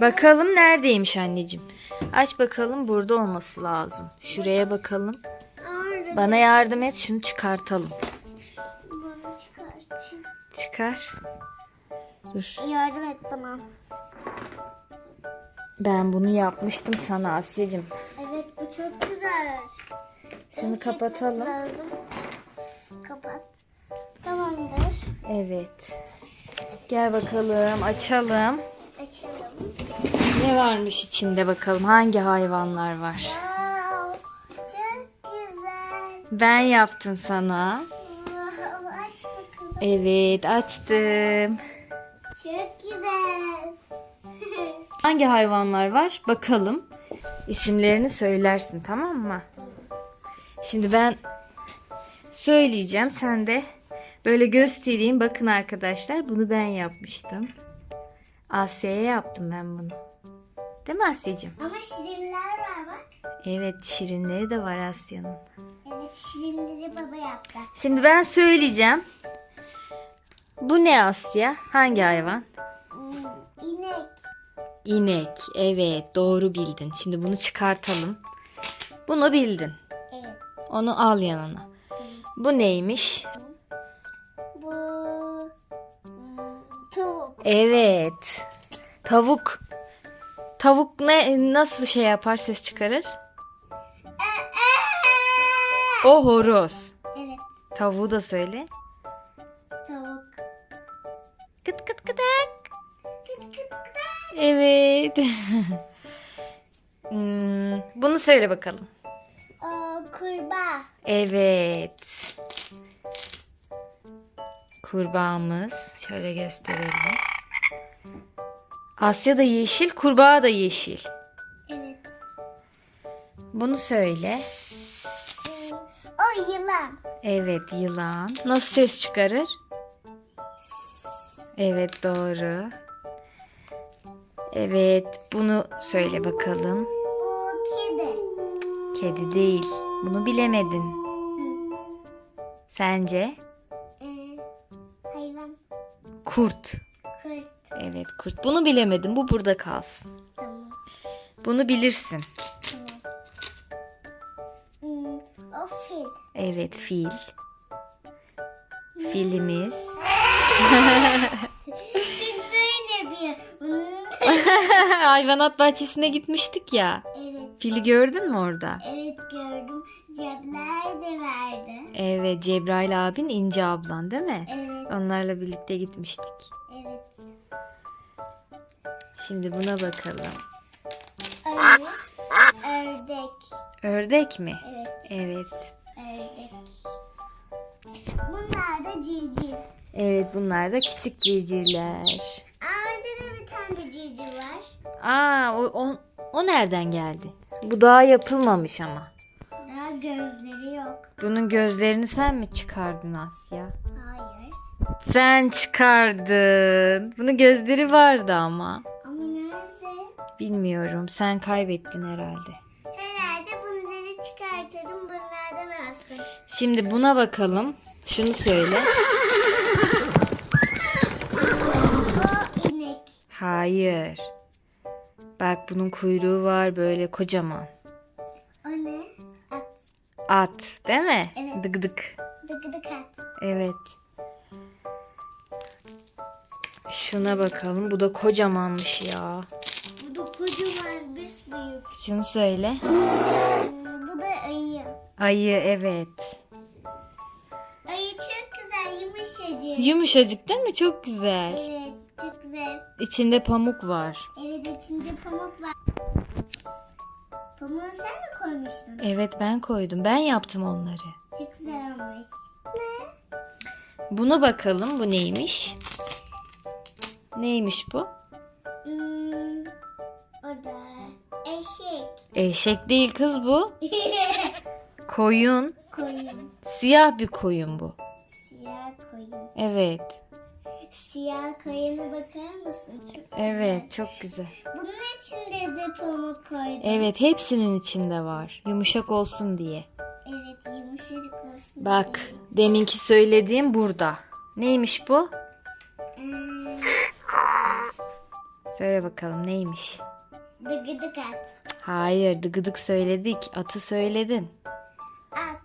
Bakalım neredeymiş anneciğim. Aç bakalım burada olması lazım. Şuraya bakalım. Bana yardım et şunu çıkartalım. bunu. Çıkar. Dur. Yardım et bana. Ben bunu yapmıştım sana Asya'cığım. Evet bu çok güzel. Şunu Çekmek kapatalım. lazım. Kapat. Tamamdır. Evet. Gel bakalım. Açalım. Ne varmış içinde bakalım. Hangi hayvanlar var? Wow. Çok güzel. Ben yaptım sana. Wow. Aç bakalım. Evet açtım. Çok güzel. Hangi hayvanlar var? Bakalım. İsimlerini söylersin tamam mı? Şimdi ben söyleyeceğim. Sen de böyle göstereyim. Bakın arkadaşlar bunu ben yapmıştım. Asya'ya yaptım ben bunu. Değil mi Asya'cığım? Ama şirinler var bak. Evet şirinleri de var Asya'nın. Evet şirinleri baba yaptı. Şimdi ben söyleyeceğim. Bu ne Asya? Hangi hayvan? Hmm, inek. İnek. Evet doğru bildin. Şimdi bunu çıkartalım. Bunu bildin. Evet. Onu al yanına. Bu neymiş? Bu hmm, tavuk. Evet. Tavuk. Tavuk ne nasıl şey yapar ses çıkarır? O horoz. Evet Tavuğu da söyle. tavuk. Kıt kıt kıdak. Kıt kıt kıt. Evet. Hmm, bunu söyle bakalım. O kurbağa. Evet. Kurbağamız. Şöyle gösterelim. Asya da yeşil, kurbağa da yeşil. Evet. Bunu söyle. O yılan. Evet, yılan. Nasıl ses çıkarır? Evet, doğru. Evet, bunu söyle bakalım. Bu kedi. Kedi değil. Bunu bilemedin. Sence? Ee, hayvan. Kurt. Evet, kurt. Bunu bilemedim. Bu burada kalsın. Tamam. Bunu bilirsin. Hmm, o fil. Evet, fil. Filimiz. Fil böyle bir. Hmm, Hayvanat bahçesine gitmiştik ya. evet. Fili gördün mü orada? Evet gördüm. Cepler de verdi. Evet, Cebrail abin İnce ablan değil mi? Evet. Onlarla birlikte gitmiştik. Evet. Şimdi buna bakalım. Ayı. Ördek. Ördek mi? Evet. Evet. Ördek. Bunlar da civciv. Evet, bunlar da küçük civcivler. Orada da bir tane civciv var. Aa, o, o, o nereden geldi? Bu daha yapılmamış ama. Daha gözleri yok. Bunun gözlerini sen mi çıkardın Asya? Hayır. Sen çıkardın. Bunun gözleri vardı ama. Bilmiyorum. Sen kaybettin herhalde. Herhalde bunları çıkartırım. Bunlardan alsın. Şimdi buna bakalım. Şunu söyle. O inek. Hayır. Bak bunun kuyruğu var böyle kocaman. O ne? At. At, değil mi? Evet. Dık dık. Dıgıdık at. Evet. Şuna bakalım. Bu da kocamanmış ya. Şunu söyle. Bu da ayı. Ayı evet. Ayı çok güzel yumuşacık. Yumuşacık değil mi? Çok güzel. Evet çok güzel. İçinde pamuk var. Evet içinde pamuk var. Pamuğu sen mi koymuştun? Evet ben koydum. Ben yaptım onları. Çok güzel olmuş. Ne? Buna bakalım. Bu neymiş? Neymiş bu? Eşek. Eşek değil kız bu. Koyun. koyun. Siyah bir koyun bu. Siyah koyun. Evet. Siyah koyuna bakar mısın? Çok Evet çok güzel. Bunun içinde de pamuk koydum. Evet hepsinin içinde var. Yumuşak olsun diye. Evet yumuşacık olsun. Bak deminki söylediğim burada. Neymiş bu? Hmm, Söyle bakalım neymiş? Dıgıdık at. Hayır dıgıdık söyledik. Atı söyledin. At.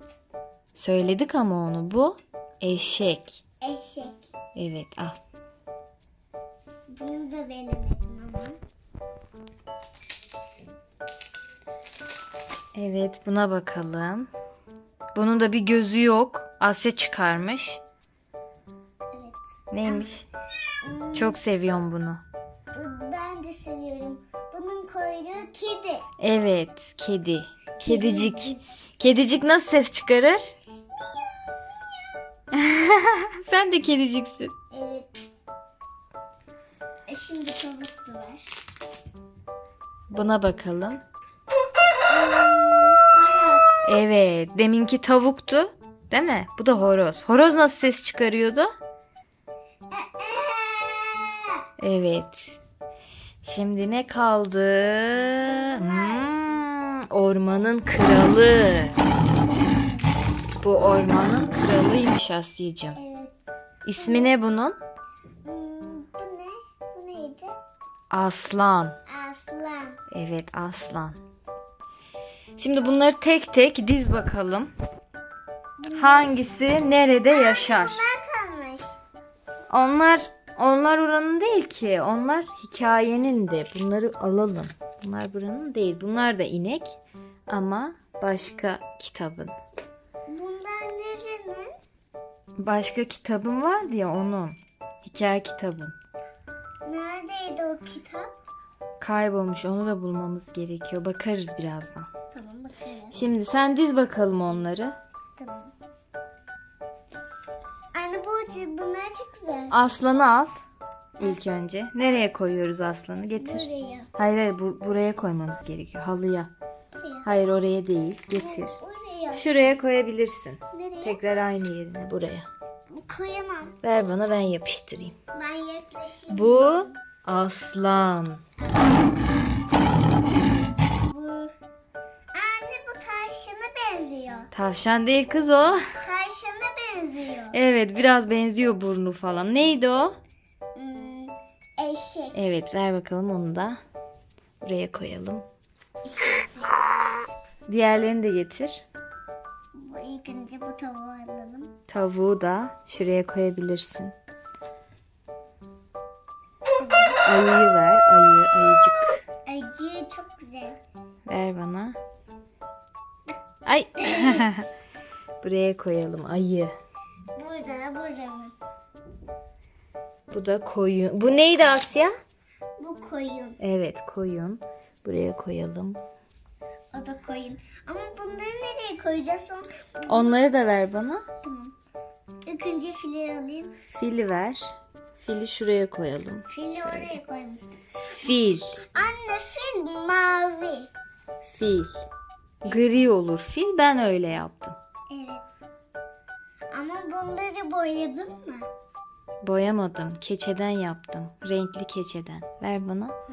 Söyledik ama onu. Bu eşek. Eşek. Evet al. Bunu da veremedim ama. Evet buna bakalım. Bunun da bir gözü yok. Asya çıkarmış. Evet. Neymiş? Çok seviyorum bunu. Bunun kuyruğu kedi. Evet kedi. Kedicik. Kedicik nasıl ses çıkarır? Sen de kediciksin. Evet. E şimdi tavuk da var. Buna bakalım. Evet deminki tavuktu. Değil mi? Bu da horoz. Horoz nasıl ses çıkarıyordu? Evet. Şimdi ne kaldı? Hmm, ormanın kralı. Bu ormanın kralıymış Asya'cığım. Evet. İsmi ne bunun? Hmm, bu ne? Bu neydi? Aslan. Aslan. Evet aslan. Şimdi bunları tek tek diz bakalım. Hangisi nerede yaşar? Onlar onlar oranın değil ki. Onlar hikayenin de. Bunları alalım. Bunlar buranın değil. Bunlar da inek ama başka kitabın. Bunlar nerenin? Başka kitabın vardı ya onun. Hikaye kitabın. Neredeydi o kitap? Kaybolmuş. Onu da bulmamız gerekiyor. Bakarız birazdan. Tamam bakalım. Şimdi sen diz bakalım onları. Tamam. Bunlar çok güzel. Aslanı al. İlk önce. Nereye koyuyoruz aslanı? Getir. Buraya. Hayır hayır bu- buraya koymamız gerekiyor. Halıya. Buraya. Hayır oraya değil. Getir. Oraya. Şuraya koyabilirsin. Nereye? Tekrar aynı yerine buraya. Koyamam. Ver bana ben yapıştırayım. Ben yaklaşayım. Bu aslan. Bu. Anne bu tavşana benziyor. Tavşan değil kız o. Tavşana benziyor. Evet biraz benziyor burnu falan. Neydi o? Hmm, eşek. Evet ver bakalım onu da. Buraya koyalım. Diğerlerini de getir. Bu ilk önce bu tavuğu alalım. Tavuğu da şuraya koyabilirsin. Ayıyı ver. Ayı, ayıcık. Acı çok güzel. Ver bana. Ay. Buraya koyalım ayı. Burada, burada mı? Bu da koyun. Bu neydi Asya? Bu koyun. Evet koyun. Buraya koyalım. O da koyun. Ama bunları nereye koyacağız? Son... Onları da ver bana. Tamam. İlk önce fili alayım. Fili ver. Fili şuraya koyalım. Fili oraya koymuştum. Fil. Anne fil mavi. Fil. Gri olur fil. Ben öyle yaptım. Boyadın mı? Boyamadım. Keçeden yaptım. Renkli keçeden. Ver bana. Hı.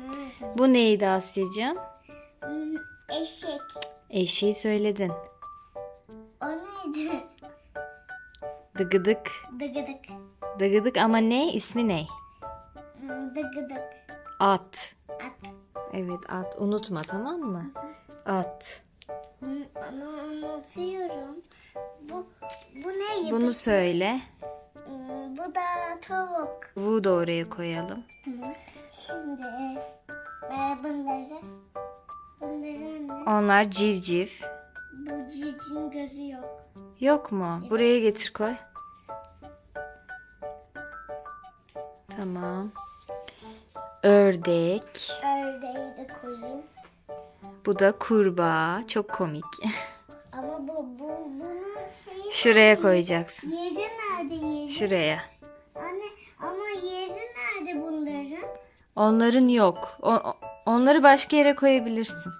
Bu neydi Asya'cığım? Hmm, Eşek. Eşeği söyledin. O neydi? Dıgıdık. Dıgıdık. Dıgıdık ama ne? İsmi ne? Hmm, Dıgıdık. At. At. Evet at. Unutma tamam mı? At. Hmm, Ama unutuyorum. Bu, bu ne? Bunu söyle. Hmm, Bu da tavuk. Bu da oraya koyalım. Şimdi ben bunları bunları ne? Onlar civciv. Bu cicin gözü yok. Yok mu? Buraya getir koy. Tamam. Ördek. Ördeği de koyayım. Bu da kurbağa. Çok komik. Şuraya koyacaksın. yeri nerede yeri? Şuraya. Anne ama yeri nerede bunların? Onların yok. O- onları başka yere koyabilirsin.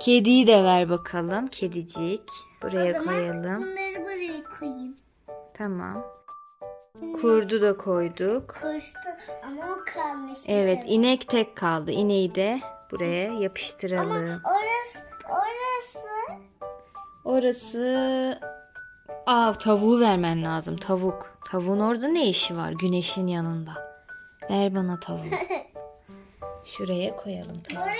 Kediyi de ver bakalım. Kedicik. Buraya o zaman koyalım. bunları buraya koyayım. Tamam. Kurdu da koyduk. Koştu ama o kalmış. Evet, inek tek kaldı. İneği de buraya Ama yapıştıralım. orası orası Orası Aa tavuğu vermen lazım. Tavuk. Tavuğun orada ne işi var? Güneşin yanında. Ver bana tavuğu. Şuraya koyalım tamam. Oraya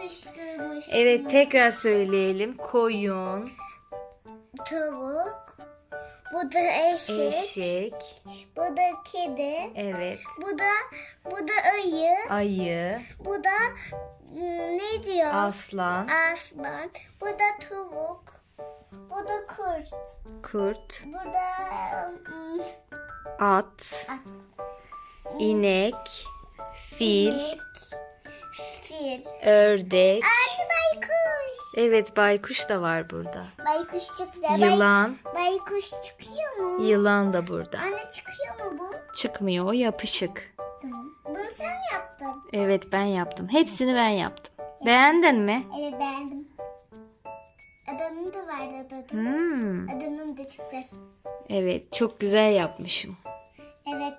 yapıştırmış. Evet tekrar söyleyelim. Koyun, Tavuk. Bu da eşek. eşek, Bu da kedi. evet, Bu da bu da ayı. ayı, Bu da hmm, ne diyor? aslan, Aslan. Bu da tavuk. Bu da kurt. kurt, Bu da hmm, at, at. inek, fil, inek, Fil. ördek. Anne baykuş. Evet baykuş da var burada. Baykuş çok güzel. Yılan, baykuş çıkıyor mu? yılan da burada. Anne çıkıyor mu bu? Çıkmıyor o yapışık. Tamam. Bunu sen mi yaptın? Evet ben yaptım. Hepsini ben yaptım. Beğendin mi? Evet beğendim. Da vardı. Hmm, Adamın da çıktı. evet çok güzel yapmışım. Evet.